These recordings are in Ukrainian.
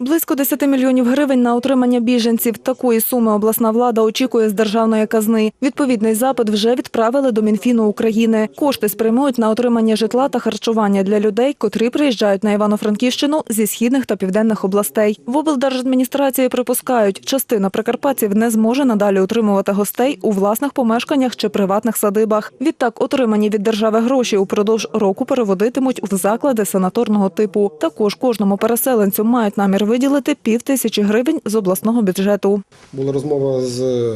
Близько 10 мільйонів гривень на утримання біженців. Такої суми обласна влада очікує з державної казни. Відповідний запит вже відправили до Мінфіну України. Кошти спрямують на отримання житла та харчування для людей, котрі приїжджають на Івано-Франківщину зі східних та південних областей. В облдержадміністрації припускають, частина прикарпатців не зможе надалі утримувати гостей у власних помешканнях чи приватних садибах. Відтак, отримані від держави гроші упродовж року переводитимуть в заклади санаторного типу. Також кожному переселенцю мають намір виділити пів тисячі гривень з обласного бюджету. Була розмова з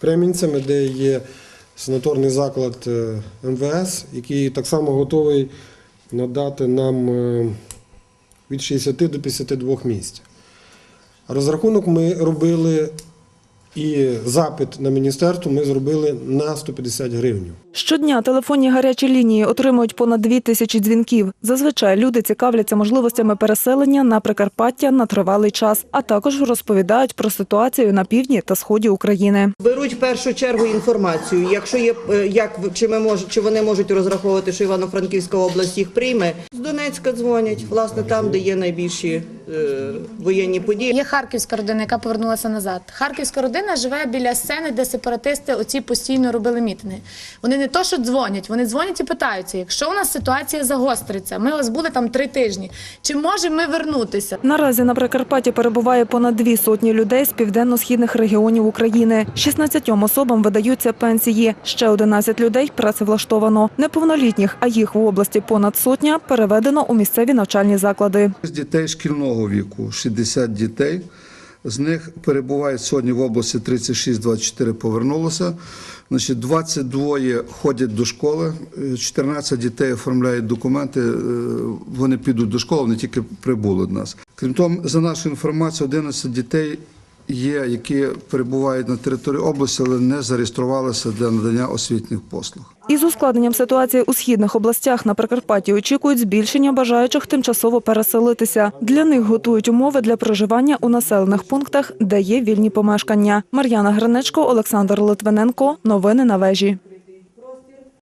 кремінцями, де є санаторний заклад е, МВС, який так само готовий надати нам е, від 60 до 52 місць. Розрахунок ми робили і запит на міністерство ми зробили на 150 гривень. Щодня телефонні гарячі лінії отримують понад дві тисячі дзвінків. Зазвичай люди цікавляться можливостями переселення на Прикарпаття на тривалий час, а також розповідають про ситуацію на півдні та сході України. Беруть в першу чергу інформацію. Якщо є е, як чи ми мож, чи вони можуть розраховувати, що Івано-Франківська область їх прийме. З Донецька дзвонять, власне, там, де є найбільші е, воєнні події. Є харківська родина, яка повернулася назад. Харківська родина живе біля сцени, де сепаратисти оці постійно робили мітинги. Вони не то, що дзвонять, вони дзвонять і питаються, якщо у нас ситуація загостриться, ми у вас були там три тижні. Чи можемо ми вернутися? Наразі на Прикарпатті перебуває понад дві сотні людей з південно-східних регіонів України. 16 особам видаються пенсії. Ще 11 людей працевлаштовано. Неповнолітніх, а їх в області понад сотня, переведено у місцеві навчальні заклади. З дітей шкільного віку 60 дітей. З них перебувають сьогодні в області 36, 24 повернулося. Значить, 22 ходять до школи, е, 14 дітей оформляють документи, е, вони підуть до школи, вони тільки прибули до нас. Крім того, за нашою інформацією, 11 дітей є, які перебувають на території області, але не зареєструвалися для надання освітніх послуг. Із ускладненням ситуації у східних областях на Прикарпатті очікують збільшення бажаючих тимчасово переселитися. Для них готують умови для проживання у населених пунктах, де є вільні помешкання. Мар'яна Гринечко, Олександр Литвиненко. Новини на вежі.